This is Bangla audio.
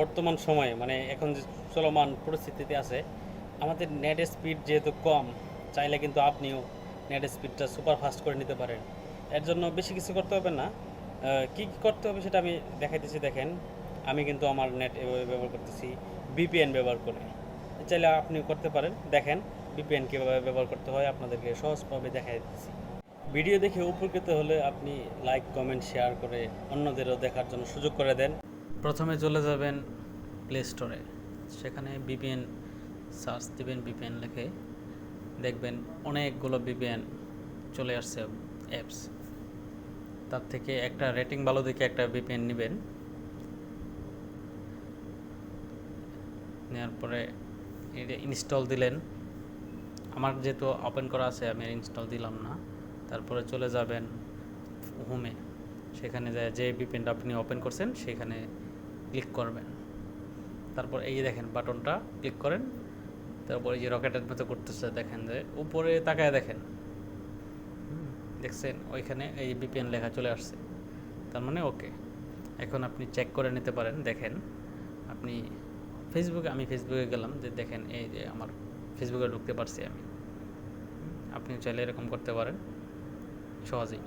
বর্তমান সময়ে মানে এখন যে চলমান পরিস্থিতিতে আছে, আমাদের নেট স্পিড যেহেতু কম, চাইলে কিন্তু আপনিও নেট স্পিডটা সুপার ফাস্ট করে নিতে পারেন। এর জন্য বেশি কিছু করতে হবে না। কি কি করতে হবে সেটা আমি দেখাইতেছি, দেখেন। আমি কিন্তু আমার নেট এভাবে ব্যবহার করতেছি বিপিএন ব্যবহার করে। চাইলে আপনি করতে পারেন। দেখেন বিপিএন কীভাবে ব্যবহার করতে হয়, আপনাদেরকে সহজভাবে দেখাই দিচ্ছি ভিডিও দেখে উপকৃত হলে আপনি লাইক কমেন্ট শেয়ার করে অন্যদেরও দেখার জন্য সুযোগ করে দেন। প্রথমে চলে যাবেন প্লে স্টোরে সেখানে বিপিএন সার্চ দিবেন বিপিএন লিখে দেখবেন অনেকগুলো বিপিএন চলে আসছে অ্যাপস তার থেকে একটা রেটিং ভালো দেখে একটা বিপিএন নেবেন। নেওয়ার পরে ইনস্টল দিলেন। আমার যেহেতু ওপেন করা আছে, আমি ইনস্টল দিলাম না। তারপরে চলে যাবেন হোমে সেখানে যে বিপিএনটা আপনি ওপেন করছেন, সেখানে ক্লিক করবেন। তারপর এই যে দেখেন বাটনটা ক্লিক করেন। তারপর এই যে রকেটের মতো করতেছে, দেখেন যে উপরে তাকায় দেখেন। দেখছেন? ওইখানে এই বিপিএন লেখা চলে আসছে। তার মানে ওকে এখন আপনি চেক করে নিতে পারেন, দেখেন। আপনি ফেসবুকে আমি ফেসবুকে গেলাম যে দেখেন এই যে আমার ফেসবুকে ঢুকতে পারছি আমি। আপনি চাইলে এরকম করতে পারেন। সহজেই।